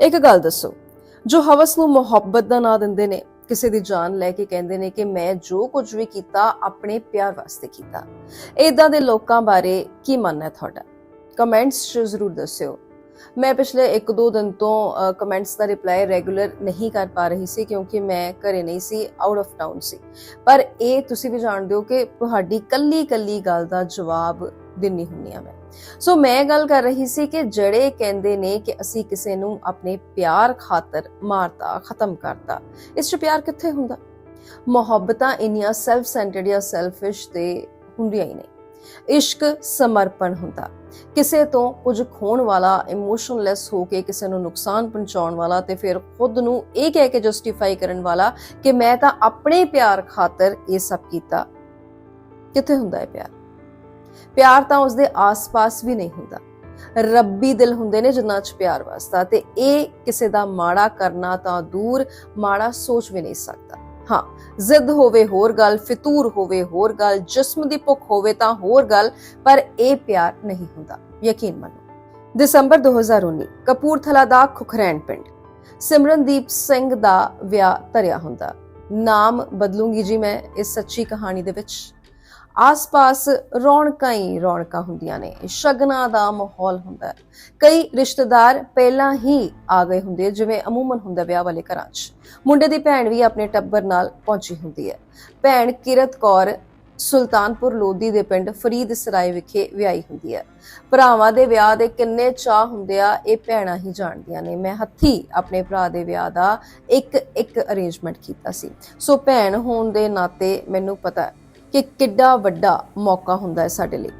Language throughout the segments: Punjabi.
ਇੱਕ ਗੱਲ ਦੱਸੋ, ਜੋ ਹਵਸ ਨੂੰ ਮੁਹੱਬਤ ਦਾ ਨਾਂ ਦਿੰਦੇ ਨੇ, ਕਿਸੇ ਦੀ ਜਾਨ ਲੈ ਕੇ ਕਹਿੰਦੇ ਨੇ ਕਿ ਮੈਂ ਜੋ ਕੁਝ ਵੀ ਕੀਤਾ, ਆਪਣੇ ਪਿਆਰ ਵਾਸਤੇ ਕੀਤਾ। ਇਦਾਂ ਦੇ ਲੋਕਾਂ ਬਾਰੇ ਕੀ ਮੰਨਣਾ ਤੁਹਾਡਾ? ਕਮੈਂਟਸ 'ਚ ਜ਼ਰੂਰ ਦੱਸਿਓ। ਮੈਂ ਪਿਛਲੇ 1-2 ਦਿਨ ਤੋਂ ਕਮੈਂਟਸ ਦਾ ਰਿਪਲਾਈ ਰੈਗੂਲਰ ਨਹੀਂ ਕਰ ਪਾ ਰਹੀ ਸੀ ਕਿਉਂਕਿ ਮੈਂ ਘਰੇ ਨਹੀਂ ਸੀ ਆਊਟ ਆਫ ਟਾਊਨ ਸੀ। ਪਰ ਇਹ ਤੁਸੀਂ ਵੀ ਜਾਣਦੇ ਹੋ ਕਿ ਤੁਹਾਡੀ ਕੱਲੀ ਕੱਲੀ ਗੱਲ ਦਾ ਜਵਾਬ ਦਿੰਨੀ ਹੁੰਨੀ ਆ ਮੈਂ। ਸੋ ਮੈਂ ਗੱਲ ਕਰ ਰਹੀ ਸੀ ਕਿ ਜਿਹੜੇ ਕਹਿੰਦੇ ਨੇ ਕਿ ਅਸੀਂ ਕਿਸੇ ਨੂੰ ਆਪਣੇ ਪਿਆਰ ਖਾਤਰ ਮਾਰਤਾ, ਖਤਮ ਕਰਤਾ, ਇਸ 'ਚ ਪਿਆਰ ਕਿੱਥੇ ਹੁੰਦਾ? ਮੁਹੱਬਤਾਂ ਇੰਨੀਆਂ ਸੈਲਫ ਸੈਂਟਰਡ ਜਾਂ ਸੈਲਫਿਸ਼ ਤੇ ਹੁੰਦੀਆਂ ਹੀ ਨਹੀਂ। ਇਸ਼ਕ, ਸਮਰਪਣ ਹੁੰਦਾ। ਕਿਸੇ ਤੋਂ ਕੁਝ ਖੋਣ ਵਾਲਾ ਇਮੋਸ਼ਨਲੈਸ ਹੋ ਕੇ ਕਿਸੇ ਨੂੰ ਨੁਕਸਾਨ ਪਹੁੰਚਾਉਣ ਵਾਲਾ ਤੇ ਫਿਰ ਖੁਦ ਨੂੰ ਇਹ ਕਹਿ ਕੇ ਜਸਟੀਫਾਈ ਕਰਨ ਵਾਲਾ ਕਿ ਮੈਂ ਤਾਂ ਆਪਣੇ ਪਿਆਰ ਖਾਤਰ ਇਹ ਸਭ ਕੀਤਾ। ਕਿੱਥੇ ਹੁੰਦਾ ਹੈ ਪਿਆਰ? ਪਿਆਰ ਤਾਂ ਉਸਦੇ ਆਸ-ਪਾਸ ਵੀ ਨਹੀਂ ਹੁੰਦਾ। ਰੱਬੀ ਦਿਲ ਹੁੰਦੇ ਨੇ ਜਿੰਨਾ ਚ ਪਿਆਰ ਵਸਦਾ ਤੇ ਇਹ ਕਿਸੇ ਦਾ ਮਾੜਾ ਕਰਨਾ ਤਾਂ ਦੂਰ, ਮਾੜਾ ਸੋਚ ਵੀ ਨਹੀਂ ਸਕਦਾ। ਹਾਂ, ਜ਼ਿੱਦ ਹੋਵੇ ਹੋਰ ਗੱਲ, ਫਿਤੂਰ ਹੋਵੇ ਹੋਰ ਗੱਲ, ਜਿਸਮ ਦੀ ਭੁੱਖ ਹੋਵੇ ਤਾਂ ਹੋਰ ਗੱਲ, ਪਰ ਇਹ ਪਿਆਰ ਨਹੀਂ ਹੁੰਦਾ। ਯਕੀਨ ਮੰਨੋ। ਦਸੰਬਰ 2019 ਕਪੂਰਥਲਾ ਦਾ ਖੁਖਰੈਣ ਪਿੰਡ। ਸਿਮਰਨਦੀਪ ਸਿੰਘ ਦਾ ਵਿਆਹ ਧਰਿਆ ਹੁੰਦਾ। ਨਾਮ ਬਦਲੂੰਗੀ ਜੀ ਮੈਂ ਇਸ ਸੱਚੀ ਕਹਾਣੀ ਦੇ ਵਿੱਚ। ਆਸ-ਪਾਸ ਰੌਣਕਾਂ ਹੀ ਰੌਣਕਾਂ ਹੁੰਦੀਆਂ ਨੇ, ਸ਼ਗਨਾਂ ਦਾ ਮਾਹੌਲ ਹੁੰਦਾ ਹੈ। ਕਈ ਰਿਸ਼ਤੇਦਾਰ ਪਹਿਲਾਂ ਹੀ ਆ ਗਏ ਹੁੰਦੇ ਜਿਵੇਂ ਅਮੂਮਨ ਹੁੰਦਾ ਵਿਆਹ ਵਾਲੇ ਘਰਾਂ 'ਚ। ਮੁੰਡੇ ਦੀ ਭੈਣ ਵੀ ਆਪਣੇ ਟੱਬਰ ਨਾਲ ਪਹੁੰਚੀ ਹੁੰਦੀ ਹੈ। ਭੈਣ ਕਿਰਤ ਕੌਰ ਸੁਲਤਾਨਪੁਰ ਲੋਧੀ ਦੇ ਪਿੰਡ ਫਰੀਦ ਸਰਾਏ ਵਿਖੇ ਵਿਆਹੀ ਹੁੰਦੀ ਹੈ। ਭਰਾਵਾਂ ਦੇ ਵਿਆਹ ਦੇ ਕਿੰਨੇ ਚਾਹ ਹੁੰਦੇ ਆ, ਇਹ ਭੈਣਾਂ ਹੀ ਜਾਣਦੀਆਂ ਨੇ। ਮੈਂ ਹੱਥੀ ਆਪਣੇ ਭਰਾ ਦੇ ਵਿਆਹ ਦਾ ਇੱਕ ਇੱਕ ਅਰੇਂਜਮੈਂਟ ਕੀਤਾ ਸੀ। ਸੋ ਭੈਣ ਹੋਣ ਦੇ ਨਾਤੇ ਮੈਨੂੰ ਪਤਾ ਕਿ ਕਿੱਡਾ ਵੱਡਾ ਮੌਕਾ ਹੁੰਦਾ ਹੈ ਸਾਡੇ ਲਈ।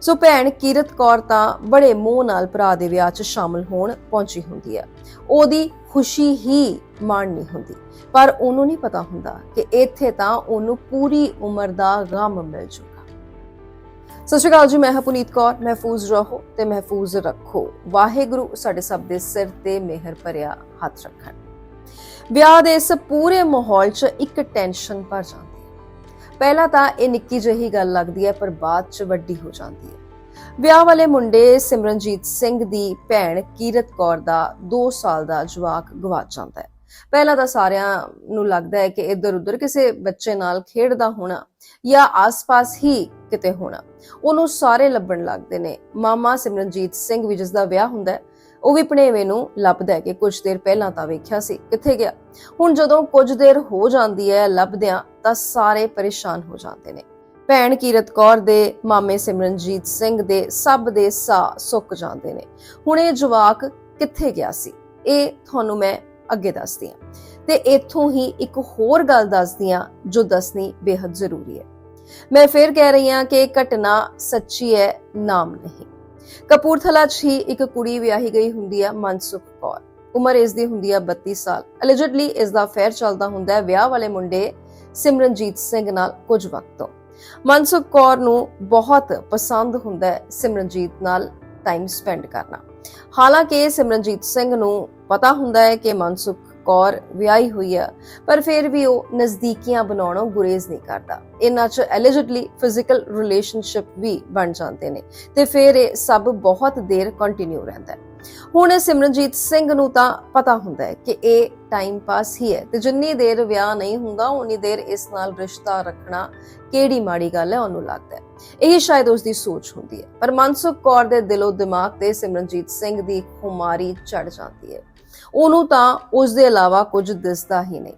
ਸੋ ਭੈਣ ਕੀਰਤ ਕੌਰ ਤਾਂ ਬੜੇ ਮੋਹ ਨਾਲ ਭਰਾ ਦੇ ਵਿਆਹ 'ਚ ਸ਼ਾਮਲ ਹੋਣ ਪਹੁੰਚੀ ਹੁੰਦੀ ਹੈ। ਉਹਦੀ ਖੁਸ਼ੀ ਹੀ ਮਾਣ ਨਹੀਂ ਹੁੰਦੀ। ਪਰ ਉਹਨੂੰ ਨਹੀਂ ਪਤਾ ਹੁੰਦਾ ਕਿ ਇੱਥੇ ਤਾਂ ਉਹਨੂੰ ਪੂਰੀ ਉਮਰ ਦਾ ਗਮ ਮਿਲ ਚੁੱਕਾ। ਸਤਿ ਸ਼੍ਰੀ ਅਕਾਲ ਜੀ, ਮੈਂ ਹਾਂ ਪੁਨੀਤ ਕੌਰ, ਮਹਿਫੂਜ਼ ਰਹੋ ਤੇ ਮਹਿਫੂਜ਼ ਰੱਖੋ। ਵਾਹਿਗੁਰੂ ਸਾਡੇ ਸਭ ਦੇ ਸਿਰ ਤੇ ਮਿਹਰ ਭਰਿਆ ਹੱਥ ਰੱਖਣ। ਵਿਆਹ ਦੇ ਇਸ ਪੂਰੇ ਮਾਹੌਲ 'ਚ ਇੱਕ ਟੈਨਸ਼ਨ ਭਰ ਜਾਂਦੀ ਪਹਿਲਾਂ ਤਾਂ ਇਹ ਨਿੱਕੀ ਜਿਹੀ ਗੱਲ ਲੱਗਦੀ ਹੈ, ਪਰ ਬਾਅਦ 'ਚ ਵੱਡੀ ਹੋ ਜਾਂਦੀ ਹੈ। ਵਿਆਹ ਵਾਲੇ ਮੁੰਡੇ ਸਿਮਰਨਜੀਤ ਸਿੰਘ ਦੀ ਭੈਣ ਕੀਰਤ ਕੌਰ ਦਾ 2 ਸਾਲ ਦਾ ਜਵਾਕ ਗਵਾਚ ਜਾਂਦਾ ਹੈ। ਪਹਿਲਾਂ ਤਾਂ ਸਾਰਿਆਂ ਨੂੰ ਲੱਗਦਾ ਹੈ ਕਿ ਇੱਧਰ ਉੱਧਰ ਕਿਸੇ ਬੱਚੇ ਨਾਲ ਖੇਡਦਾ ਹੋਣਾ ਜਾਂ ਆਸ-ਪਾਸ ਹੀ ਕਿਤੇ ਹੋਣਾ। ਉਹਨੂੰ ਸਾਰੇ ਲੱਭਣ ਲੱਗਦੇ ਨੇ। ਮਾਮਾ ਸਿਮਰਨਜੀਤ ਸਿੰਘ ਵੀ ਜਿਸ ਦਾ ਵਿਆਹ ਹੁੰਦਾ ਹੈ, ਉਹ ਵੀ ਭਣੇਵੇਂ ਨੂੰ ਲੱਭਦਾ ਹੈ ਕਿ ਕੁਝ ਦੇਰ ਪਹਿਲਾਂ ਤਾਂ ਵੇਖਿਆ ਸੀ ਕਿੱਥੇ ਗਿਆ। ਹੁਣ ਜਦੋਂ ਕੁਝ ਦੇਰ ਹੋ ਜਾਂਦੀ ਹੈ ਲੱਭਦਿਆਂ ਤਾਂ ਸਾਰੇ ਪਰੇਸ਼ਾਨ ਹੋ ਜਾਂਦੇ ਨੇ। ਭੈਣ ਕੀਰਤ ਕੌਰ ਦੇ, ਮਾਮੇ ਸਿਮਰਨਜੀਤ ਸਿੰਘ ਦੇ ਸਭ ਦੇ ਸਾਹ ਸੁੱਕ ਜਾਂਦੇ ਨੇ। ਹੁਣ ਇਹ ਜਵਾਕ ਕਿੱਥੇ ਗਿਆ ਸੀ? ਇਹ ਤੁਹਾਨੂੰ ਮੈਂ ਅੱਗੇ ਦੱਸਦੀ ਹਾਂ। ਤੇ ਇੱਥੋਂ ਹੀ ਇੱਕ ਹੋਰ ਗੱਲ ਦੱਸਦੀ ਹਾਂ ਜੋ ਦੱਸਣੀ ਬੇहद ਜ਼ਰੂਰੀ ਹੈ। ਮੈਂ ਫੇਰ ਕਹਿ ਰਹੀ ਹਾਂ ਕਿ ਇਹ ਘਟਨਾ ਸੱਚੀ ਹੈ, ਨਾਮ ਨਹੀਂ। ਕਪੂਰਥਲਾ 'ਚ ਹੀ ਇੱਕ ਕੁੜੀ ਵਿਆਹੀ ਗਈ ਹੁੰਦੀ ਹੈ ਮਨਸੁਖ ਕੌਰ। ਉਮਰ ਇਸ ਦੀ ਹੁੰਦੀ ਹੈ 32 ਸਾਲ। ਅਲੀਜਿਡਲੀ ਇਸ ਦਾ ਫੇਰ ਚੱਲਦਾ ਹੁੰਦਾ ਹੈ, ਵਿਆਹ ਵਾਲੇ ਮੁੰਡੇ ਸਿਮਰਨਜੀਤ ਸਿੰਘ ਨਾਲ ਕੁਝ ਵਕਤ ਤੋਂ। ਮਨਸੁਖ ਕੌਰ ਨੂੰ ਬਹੁਤ ਪਸੰਦ ਹੁੰਦਾ ਹੈ ਸਿਮਰਨਜੀਤ ਨਾਲ ਟਾਈਮ ਸਪੈਂਡ ਕਰਨਾ। ਹਾਲਾਂਕਿ ਸਿਮਰਨਜੀਤ ਸਿੰਘ ਨੂੰ ਪਤਾ ਹੁੰਦਾ ਹੈ ਕਿ ਮਨਸੁਖ ਕੌਰ ਵਿਆਹੀ ਹੋਈ ਹੈ ਪਰ ਫਿਰ ਵੀ ਉਹ ਨਜ਼ਦੀਕੀਆਂ ਬਣਾਉਣੋਂ ਗੁਰੇਜ਼ ਨਹੀਂ ਕਰਦਾ। ਇਹਨਾਂ 'ਚ ਐਲੀਜਿਡਲੀ ਫਿਜ਼ੀਕਲ ਰਿਲੇਸ਼ਨਸ਼ਿਪ ਵੀ ਬਣ ਜਾਂਦੇ ਨੇ ਤੇ ਫਿਰ ਇਹ ਸਭ ਬਹੁਤ ਦੇਰ ਕੰਟੀਨਿਊ ਰਹਿੰਦਾ ਹੈ। ਹੁਣ ਸਿਮਰਨਜੀਤ ਸਿੰਘ ਨੂੰ ਤਾਂ ਪਤਾ ਹੁੰਦਾ ਹੈ ਕਿ ਇਹ ਟਾਈਮ ਪਾਸ ਹੀ ਹੈ ਤੇ ਜਿੰਨੀ ਦੇਰ ਵਿਆਹ ਨਹੀਂ ਹੁੰਦਾ, ਉਨੀ ਦੇਰ ਇਸ ਨਾਲ ਰਿਸ਼ਤਾ ਰੱਖਣਾ ਕਿਹੜੀ ਮਾੜੀ ਗੱਲ ਹੈ, ਉਹਨੂੰ ਲੱਗਦਾ ਹੈ। ਇਹ ਸ਼ਾਇਦ ਉਸ ਦੀ ਸੋਚ ਹੁੰਦੀ ਹੈ, ਪਰ ਮਨਸੁਖ ਕੌਰ ਦੇ ਦਿਲੋਂ ਦਿਮਾਗ ਤੇ ਸਿਮਰਨਜੀਤ ਸਿੰਘ ਦੀ ਖੁਮਾਰੀ ਚੜ ਜਾਂਦੀ ਹੈ। ਉਹਨੂੰ ਤਾਂ ਉਸ ਦੇ ਇਲਾਵਾ ਕੁਝ ਦਿਸਦਾ ਹੀ ਨਹੀਂ।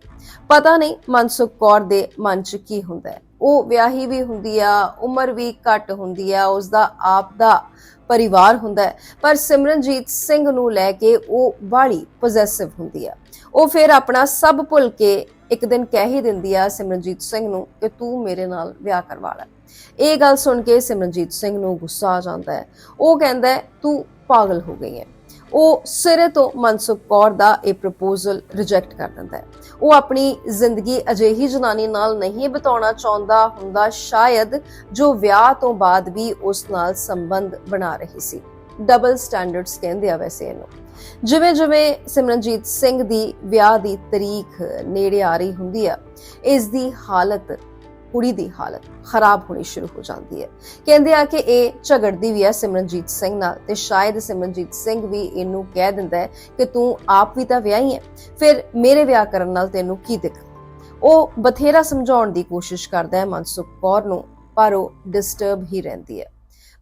ਪਤਾ ਨਹੀਂ ਮਨਸੁਖ ਕੌਰ ਦੇ ਮਨ 'ਚ ਕੀ ਹੁੰਦਾ ਹੈ। ਉਹ ਵਿਆਹੀ ਵੀ ਹੁੰਦੀ ਆ, ਉਮਰ ਵੀ ਘੱਟ ਹੁੰਦੀ ਆ ਉਸ ਦਾ ਆਪ ਦਾ ਪਰਿਵਾਰ ਹੁੰਦਾ ਪਰ ਸਿਮਰਨਜੀਤ ਸਿੰਘ ਨੂੰ ਲੈ ਕੇ ਉਹ ਬਾੜੀ ਪੋਜੈਸਿਵ ਹੁੰਦੀ ਆ। ਉਹ ਫਿਰ ਆਪਣਾ ਸਭ ਭੁੱਲ ਕੇ ਇੱਕ ਦਿਨ ਕਹਿ ਹੀ ਦਿੰਦੀ ਆ ਸਿਮਰਨਜੀਤ ਸਿੰਘ ਨੂੰ ਕਿ ਤੂੰ ਮੇਰੇ ਨਾਲ ਵਿਆਹ ਕਰਵਾ ਲੈ। ਇਹ ਗੱਲ ਸੁਣ ਕੇ ਸਿਮਰਨਜੀਤ ਸਿੰਘ ਨੂੰ ਗੁੱਸਾ ਆ ਜਾਂਦਾ ਹੈ। ਉਹ ਕਹਿੰਦਾ ਤੂੰ ਪਾਗਲ ਹੋ ਗਈ ਹੈ। ਉਹ ਸਿਰੇ ਤੋਂ ਮਨਸੁਖ ਕੌਰ ਦਾ ਇਹ ਪ੍ਰਪੋਜ਼ਲ ਰਿਜੈਕਟ ਕਰ ਦਿੰਦਾ ਹੈ। ਉਹ ਆਪਣੀ ਜ਼ਿੰਦਗੀ ਅਜਿਹੀ ਜਨਾਨੀ ਨਾਲ ਨਹੀਂ ਬਿਤਾਉਣਾ ਚਾਹੁੰਦਾ ਹੁੰਦਾ, ਸ਼ਾਇਦ ਜੋ ਵਿਆਹ ਤੋਂ ਬਾਅਦ ਵੀ ਉਸ ਨਾਲ ਸੰਬੰਧ ਬਣਾ ਰਹੀ ਸੀ। ਡਬਲ ਸਟੈਂਡਰਡਸ ਕਹਿੰਦੇ ਆ ਵੈਸੇ ਇਹਨੂੰ। ਜਿਵੇਂ ਜਿਵੇਂ ਸਿਮਰਨਜੀਤ ਸਿੰਘ ਦੀ ਵਿਆਹ ਦੀ ਤਰੀਖ ਨੇੜੇ ਆ ਰਹੀ ਹੁੰਦੀ ਆ, ਇਸ ਦੀ ਹਾਲਤ ਕੁੜੀ ਦੀ ਹਾਲਤ ਖਰਾਬ ਹੋਣੀ ਸ਼ੁਰੂ ਹੋ ਜਾਂਦੀ ਹੈ। ਕਹਿੰਦੇ ਆ ਕਿ ਇਹ ਝਗੜਦੀ ਵੀ ਹੈ ਸਿਮਰਨਜੀਤ ਸਿੰਘ ਨਾਲ ਤੇ ਸ਼ਾਇਦ ਸਿਮਰਨਜੀਤ ਸਿੰਘ ਵੀ ਇਹਨੂੰ ਕਹਿ ਦਿੰਦਾ ਹੈ ਕਿ ਤੂੰ ਆਪ ਵੀ ਤਾਂ ਵਿਆਹੀ ਹੈ, ਫਿਰ ਮੇਰੇ ਵਿਆਹ ਕਰਨ ਨਾਲ ਤੈਨੂੰ ਕੀ ਦਿੱਕਤ? ਉਹ ਬਥੇਰਾ ਸਮਝਾਉਣ ਦੀ ਕੋਸ਼ਿਸ਼ ਕਰਦਾ ਹੈ ਮਨਸੁਖ ਕੌਰ ਨੂੰ, ਪਰ ਉਹ ਡਿਸਟਰਬ ਹੀ ਰਹਿੰਦੀ ਹੈ।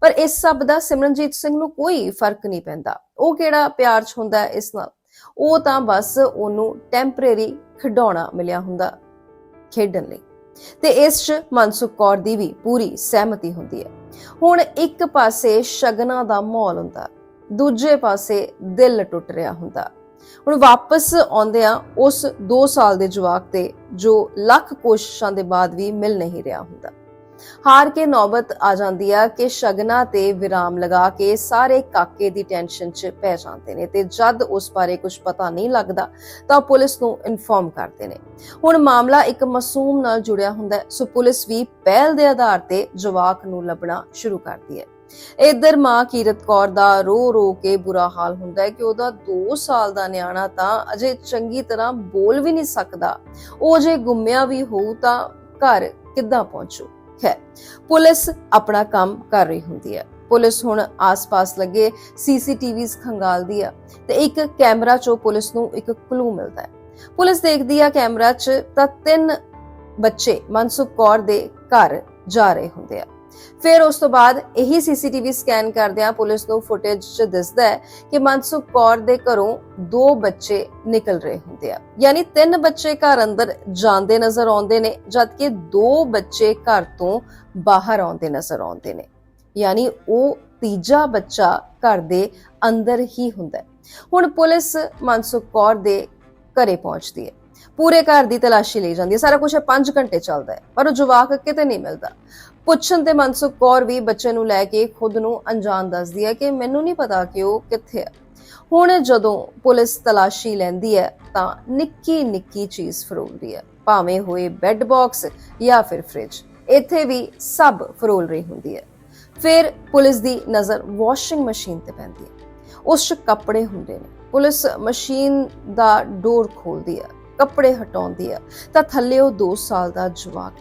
ਪਰ ਇਸ ਸਭ ਦਾ ਸਿਮਰਨਜੀਤ ਸਿੰਘ ਨੂੰ ਕੋਈ ਫ਼ਰਕ ਨਹੀਂ ਪੈਂਦਾ। ਉਹ ਕਿਹੜਾ ਪਿਆਰ 'ਚ ਹੁੰਦਾ ਇਸ ਨਾਲ? ਉਹ ਤਾਂ ਬਸ ਉਹਨੂੰ ਟੈਂਪਰੇਰੀ ਖਿਡੌਣਾ ਮਿਲਿਆ ਹੁੰਦਾ ਖੇਡਣ ਲਈ। ਤੇ ਇਸ 'ਚ ਮਨਸੁਖ ਕੌਰ ਦੀ ਵੀ ਪੂਰੀ ਸਹਿਮਤੀ ਹੁੰਦੀ ਹੈ। ਹੁਣ ਇੱਕ ਪਾਸੇ ਸ਼ਗਨਾਂ ਦਾ ਮਾਹੌਲ ਹੁੰਦਾ, ਦੂਜੇ ਪਾਸੇ ਦਿਲ ਟੁੱਟ ਰਿਹਾ ਹੁੰਦਾ। ਹੁਣ ਵਾਪਸ ਆਉਂਦਿਆਂ ਉਸ 2 ਸਾਲ ਦੇ ਜਵਾਕ ਤੇ ਜੋ ਲੱਖ ਕੋਸ਼ਿਸ਼ਾਂ ਦੇ ਬਾਅਦ ਵੀ ਮਿਲ ਨਹੀਂ ਰਿਹਾ ਹੁੰਦਾ। ਹਾਰ ਕੇ ਨੌਬਤ ਆ ਜਾਂਦੀ ਆ ਕਿ ਸ਼ਗਨਾ ਤੇ ਵਿਰਾਮ ਲਗਾ ਕੇ ਸਾਰੇ ਕਾਕੇ ਦੀ ਟੈਨਸ਼ਨ 'ਚ ਪੈ ਜਾਂਦੇ ਨੇ ਤੇ ਜਦ ਉਸ ਬਾਰੇ ਕੁਝ ਪਤਾ ਨਹੀਂ ਲੱਗਦਾ, ਤਾਂ ਪੁਲਿਸ ਨੂੰ ਇਨਫੋਰਮ ਕਰਦੇ ਨੇ। ਹੁਣ ਮਾਮਲਾ ਇੱਕ ਮਾਸੂਮ ਨਾਲ ਜੁੜਿਆ ਹੁੰਦਾ ਹੈ, ਸੋ ਪੁਲਿਸ ਵੀ ਪਹਿਲ ਦੇ ਆਧਾਰ ਤੇ ਜਵਾਕ ਨੂੰ ਲੱਭਣਾ ਸ਼ੁਰੂ ਕਰਦੀ ਹੈ। ਇਧਰ ਮਾਂ ਕੀਰਤ ਕੌਰ ਦਾ ਰੋ ਰੋ ਕੇ ਬੁਰਾ ਹਾਲ ਹੁੰਦਾ ਹੈ ਕਿ ਉਹਦਾ 2 ਸਾਲ ਦਾ ਨਿਆਣਾ ਤਾਂ ਅਜੇ ਚੰਗੀ ਤਰ੍ਹਾਂ ਬੋਲ ਵੀ ਨਹੀਂ ਸਕਦਾ। ਉਹ ਜੇ ਗੁੰਮਿਆ ਵੀ ਹੋਊ ਤਾਂ ਘਰ ਕਿੱਦਾਂ ਪਹੁੰਚੂ? ਹੈ। ਪੁਲਿਸ ਆਪਣਾ ਕੰਮ ਕਰ ਰਹੀ ਹੁੰਦੀ ਹੈ। ਪੁਲਿਸ ਹੁਣ ਆਸ-ਪਾਸ ਲੱਗੇ ਸੀਸੀਟੀਵੀਜ਼ ਖੰਗਾਲਦੀ ਆ ਤੇ ਇੱਕ ਕੈਮਰਾ 'ਚੋਂ ਪੁਲਿਸ ਨੂੰ ਇੱਕ ਕਲੂ ਮਿਲਦਾ ਹੈ। ਪੁਲਿਸ ਦੇਖਦੀ ਆ ਕੈਮਰਾ 'ਚ ਤਾਂ ਤਿੰਨ ਬੱਚੇ ਮਨਸੁਖ ਕੌਰ ਦੇ ਘਰ ਜਾ ਰਹੇ ਹੁੰਦੇ ਆ। ਫਿਰ ਉਸ ਤੋਂ ਬਾਅਦ ਇਹੀ ਸੀਸੀਟੀਵੀ ਸਕੈਨ ਕਰਦਿਆਂ ਪੁਲਿਸ ਨੂੰ ਫੁਟੇਜ 'ਚ ਦਿਸਦਾ ਹੈ ਕਿ ਮਨਸੁਖ ਕੌਰ ਦੇ ਘਰੋਂ ਦੋ ਬੱਚੇ ਨਿਕਲ ਰਹੇ ਹੁੰਦੇ ਆ। ਯਾਨੀ ਤਿੰਨ ਬੱਚੇ ਘਰ ਅੰਦਰ ਜਾਂਦੇ ਨਜ਼ਰ ਆਉਂਦੇ ਨੇ, ਜਦਕਿ ਦੋ ਬੱਚੇ ਘਰ ਤੋਂ ਬਾਹਰ ਆਉਂਦੇ ਨਜ਼ਰ ਆਉਂਦੇ ਨੇ। ਯਾਨੀ ਉਹ ਤੀਜਾ ਬੱਚਾ ਘਰ ਦੇ ਅੰਦਰ ਹੀ ਹੁੰਦਾ ਹੈ। ਹੁਣ ਪੁਲਿਸ ਮਨਸੁਖ ਕੌਰ ਦੇ ਘਰੇ ਪਹੁੰਚਦੀ ਹੈ। ਪੂਰੇ ਘਰ ਦੀ ਤਲਾਸ਼ੀ ਲਈ ਜਾਂਦੀ ਹੈ। ਸਾਰਾ ਕੁਝ 5 ਘੰਟੇ ਚੱਲਦਾ ਹੈ, ਪਰ ਉਹ ਜਵਾਕ ਕਿਤੇ ਨਹੀਂ ਮਿਲਦਾ। ਪੁੱਛਣ ਤੇ ਮਨਸੁਖ ਕੌਰ ਵੀ ਬੱਚੇ ਨੂੰ ਲੈ ਕੇ ਖੁਦ ਨੂੰ ਅਣਜਾਣ ਦੱਸਦੀ ਹੈ ਕਿ ਮੈਨੂੰ ਨਹੀਂ ਪਤਾ ਕਿ ਉਹ ਕਿੱਥੇ ਹੈ। ਹੁਣ ਜਦੋਂ ਪੁਲਿਸ ਤਲਾਸ਼ੀ ਲੈਂਦੀ ਹੈ ਤਾਂ ਨਿੱਕੀ ਨਿੱਕੀ ਚੀਜ਼ ਫਰੋਲਦੀ ਹੈ, ਭਾਵੇਂ ਹੋਏ ਬੈੱਡ ਬਾਕਸ ਜਾਂ ਫਿਰ ਫ੍ਰਿਜ ਇੱਥੇ ਵੀ ਸਭ ਫਰੋਲ ਰਹੀ ਹੁੰਦੀ ਹੈ। ਫਿਰ ਪੁਲਿਸ ਦੀ ਨਜ਼ਰ ਵਾਸ਼ਿੰਗ ਮਸ਼ੀਨ ਤੇ ਪੈਂਦੀ ਹੈ। ਉਸ 'ਚ ਕੱਪੜੇ ਹੁੰਦੇ ਨੇ। ਪੁਲਿਸ ਮਸ਼ੀਨ ਦਾ ਡੋਰ ਖੋਲਦੀ ਹੈ, ਕੱਪੜੇ ਹਟਾਉਂਦੀ ਹੈ। ਤਾਂ ਥੱਲੇ ਉਹ 2 ਸਾਲ ਦਾ ਜਵਾਕ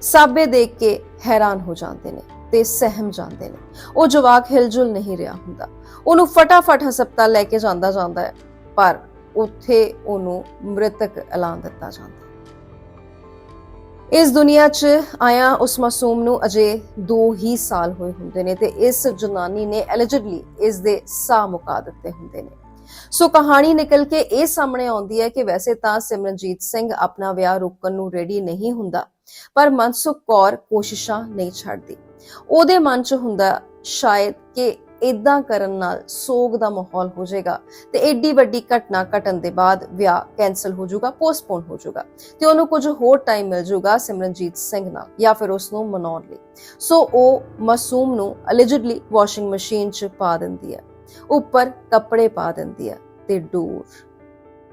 ਸਾਬੇ ਦੇਖ ਕੇ ਹੈਰਾਨ ਹੋ ਜਾਂਦੇ ਨੇ ਤੇ ਸਹਿਮ ਜਾਂਦੇ ਨੇ। ਉਹ ਜਵਾਕ ਹਿਲਜੁਲ ਨਹੀਂ ਰਿਹਾ ਹੁੰਦਾ। ਉਹਨੂੰ ਫਟਾਫਟ ਹਸਪਤਾਲ ਲੈ ਕੇ ਜਾਂਦਾ ਜਾਂਦਾ ਹੈ, ਪਰ ਉੱਥੇ ਉਹਨੂੰ ਮ੍ਰਿਤਕ ਐਲਾਨ ਦਿੱਤਾ ਜਾਂਦਾ ਇਸ ਦੁਨੀਆ 'ਚ ਆਇਆ ਉਸ ਮਾਸੂਮ ਨੂੰ ਅਜੇ 2 ਹੀ ਸਾਲ ਹੋਏ ਹੁੰਦੇ ਨੇ ਤੇ ਇਸ ਜਨਾਨੀ ਨੇ ਐਲੀਜਿਡਲੀ ਇਸ ਦੇ ਸਾਹ ਮੁਕਾ ਦਿੱਤੇ ਹੁੰਦੇ ਨੇ। ਸੋ ਕਹਾਣੀ ਨਿਕਲ ਕੇ ਇਹ ਸਾਹਮਣੇ ਆਉਂਦੀ ਹੈ ਕਿ ਵੈਸੇ ਤਾਂ ਸਿਮਰਨਜੀਤ ਸਿੰਘ ਆਪਣਾ ਵਿਆਹ ਰੋਕਣ ਨੂੰ ਰੈਡੀ ਨਹੀਂ ਹੁੰਦਾ ਪਰ ਮਨਸੁਖ ਕੌਰ ਕੋਸ਼ਿਸ਼ਾਂ ਨਹੀਂ ਛੱਡਦੀ। ਉਹਦੇ ਮਨ 'ਚ ਹੁੰਦਾ ਸ਼ਾਇਦ ਕਿ ਇਦਾਂ ਕਰਨ ਨਾਲ ਸੋਗ ਦਾ ਮਾਹੌਲ ਹੋ ਜਾਏਗਾ ਤੇ ਏਡੀ ਵੱਡੀ ਘਟਨਾ ਘਟਣ ਦੇ ਬਾਅਦ ਵਿਆਹ ਕੈਨਸਲ ਹੋ ਜਾਊਗਾ, ਪੋਸਟਪੋਨ ਹੋ ਜਾਊਗਾ ਤੇ ਉਹਨੂੰ ਕੁਝ ਹੋਰ ਟਾਈਮ ਮਿਲ ਜਾਊਗਾ ਸਿਮਰਨਜੀਤ ਸਿੰਘ ਨਾਲ ਜਾਂ ਫਿਰ ਉਸ ਨੂੰ ਮਨਾਉਣ ਲਈ। ਸੋ ਉਹ ਮਾਸੂਮ ਨੂੰ ਅਲੀਜਿਡਲੀ ਵਾਸ਼ਿੰਗ ਮਸ਼ੀਨ 'ਚ ਪਾ ਦਿੰਦੀ ਹੈ, ਉੱਪਰ ਕੱਪੜੇ ਪਾ ਦਿੰਦੀ ਹੈ ਤੇ ਡੋਰ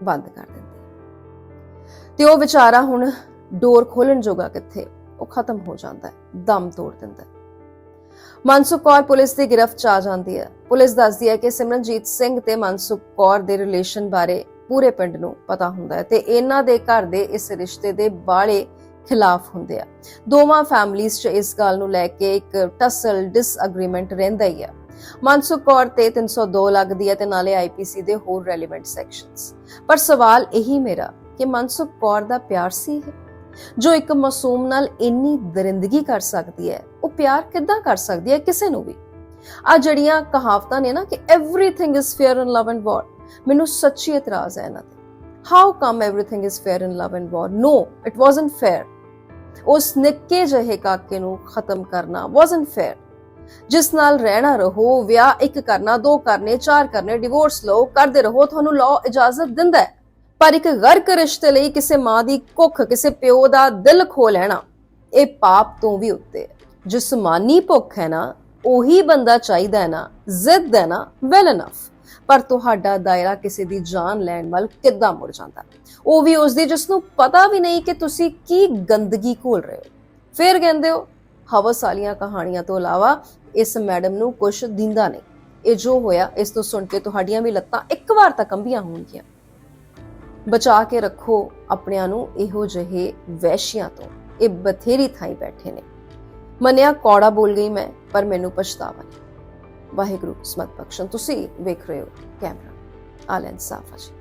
ਬੰਦ ਕਰ ਦਿੰਦੀ ਹੈ। ਤੇ ਉਹ ਵਿਚਾਰਾ ਹੁਣ ਡੋਰ ਖੋਲਣ ਜੋਗਾ ਕਿੱਥੇ, ਉਹ ਖਤਮ ਹੋ ਜਾਂਦਾ ਹੈ, ਦਮ ਤੋੜ ਦਿੰਦਾ ਹੈ। ਮਨਸੁਖ ਕੌਰ ਪੁਲਿਸ ਦੀ ਗ੍ਰਿਫਤ ਚ ਆ ਜਾਂਦੀ ਹੈ। ਪੁਲਿਸ ਦੱਸਦੀ ਹੈ ਕਿ ਸਿਮਰਨਜੀਤ ਸਿੰਘ ਤੇ ਮਨਸੁਖ ਕੌਰ ਦੇ ਰਿਲੇਸ਼ਨ ਬਾਰੇ ਪੂਰੇ ਪਿੰਡ ਨੂੰ ਪਤਾ ਹੁੰਦਾ ਹੈ ਤੇ ਇਹਨਾਂ ਦੇ ਘਰ ਦੇ ਇਸ ਰਿਸ਼ਤੇ ਦੇ ਬਾਲੇ ਖਿਲਾਫ ਹੁੰਦੇ ਆ। ਦੋਵਾਂ ਫੈਮਲੀਆਂ 'ਚ ਇਸ ਗੱਲ ਨੂੰ ਲੈ ਕੇ ਇੱਕ ਟਸਲ ਡਿਸਐਗਰੀਮੈਂਟ ਰਹਿੰਦਾ ਹੀ ਆ। ਮਨਸੁਖ ਕੌਰ ਤੇ 302 ਲੱਗਦੀ ਹੈ ਤੇ ਨਾਲੇ ਆਈਪੀਸੀ ਦੇ ਹੋਰ ਰੈਲੇਵੈਂਟ ਸੈਕਸ਼ਨਸ ਪਰ ਸਵਾਲ ਇਹੀ ਮੇਰਾ ਕਿ ਮਨਸੁਖ ਕੌਰ ਦਾ ਪਿਆਰ ਸੀ ਹੈ ਜੋ ਇੱਕ ਮਾਸੂਮ ਨਾਲ ਇੰਨੀ ਦਰਿੰਦਗੀ ਕਰ ਸਕਦੀ ਹੈ ਉਹ ਪਿਆਰ ਕਿੱਦਾਂ ਕਰ ਸਕਦੀ ਹੈ ਕਿਸੇ ਨੂੰ ਵੀ ਆ ਜੜੀਆਂ ਕਹਾਵਤਾਂ ਨੇ ਨਾ ਕਿ everything is fair in love and war ਮੈਨੂੰ ਸੱਚੀ ਇਤਰਾਜ਼ ਹੈ ਇਹਨਾਂ ਤੇ how come everything is fair in love and war no it wasn't fair ਉਸ ਨਿੱਕੇ ਜਿਹੇ ਕਾਕੇ ਨੂੰ ਖਤਮ ਕਰਨਾ ਵਾਸਨਟ ਫੇਅਰ ਜਿਸ ਨਾਲ ਰਹਿਣਾ ਰਹੋ ਵਿਆਹ ਇੱਕ ਕਰਨਾ ਦੋ ਕਰਨੇ ਚਾਰ ਕਰਨੇ ਡਿਵੋਰਸ ਲਓ ਕਰਦੇ ਰਹੋ ਤੁਹਾਨੂੰ ਲਾਅ ਇਜਾਜ਼ਤ ਦਿੰਦਾ ਹੈ ਪਰ ਇੱਕ ਗਰਕ ਰਿਸ਼ਤੇ ਲਈ ਕਿਸੇ ਮਾਂ ਦੀ ਕੁੱਖ, ਕਿਸੇ ਪਿਓ ਦਾ ਦਿਲ ਖੋ ਲੈਣਾ, ਇਹ ਪਾਪ ਤੋਂ ਵੀ ਉੱਤੇ ਹੈ। ਜਿਸਮਾਨੀ ਭੁੱਖ ਹੈ ਨਾ, ਉਹੀ ਬੰਦਾ ਚਾਹੀਦਾ ਹੈ ਨਾ, ਜ਼ਿੱਦ ਹੈ ਨਾ ਵੈਲ ਇਨਫ ਪਰ ਤੁਹਾਡਾ ਦਾਇਰਾ ਕਿਸੇ ਦੀ ਜਾਨ ਲੈਣ ਵੱਲ ਕਿੱਦਾਂ ਮੁੜ ਜਾਂਦਾ? ਉਹ ਵੀ ਉਸ ਦੀ ਜਿਸ ਨੂੰ ਪਤਾ ਵੀ ਨਹੀਂ ਕਿ ਤੁਸੀਂ ਕੀ ਗੰਦਗੀ ਘੋਲ ਰਹੇ ਹੋ। ਫਿਰ ਕਹਿੰਦੇ ਹੋ, ਹਵਸ ਵਾਲੀਆਂ ਕਹਾਣੀਆਂ ਤੋਂ ਇਲਾਵਾ ਇਸ ਮੈਡਮ ਨੂੰ ਕੁਝ ਦਿੰਦਾ ਨਹੀਂ। ਇਹ ਜੋ ਹੋਇਆ, ਇਸ ਤੋਂ ਸੁਣ ਕੇ ਤੁਹਾਡੀਆਂ ਵੀ ਲੱਤਾਂ ਇੱਕ ਵਾਰ ਤਾਂ ਕੰਬੀਆਂ ਹੋਣਗੀਆਂ। ਬਚਾ ਕੇ ਰੱਖੋ ਆਪਣਿਆਂ ਨੂੰ ਇਹੋ ਜਿਹੇ ਵੈਸ਼ੀਆਂ ਤੋਂ। ਇਹ ਬਥੇਰੀ ਥਾਈ ਬੈਠੇ ਨੇ। ਮੰਨਿਆ ਕੌੜਾ ਬੋਲ ਗਈ ਮੈਂ, ਪਰ ਮੈਨੂੰ ਪਛਤਾਵਾ ਨਹੀਂ। ਵਾਹਿਗੁਰੂ, ਸਮਤ ਬਖਸ਼ਣ। ਤੁਸੀਂ ਵੇਖ ਰਹੇ ਹੋ ਕੈਮਰਾ। ਆਲਨ ਸਾਫਾ ਜੀ।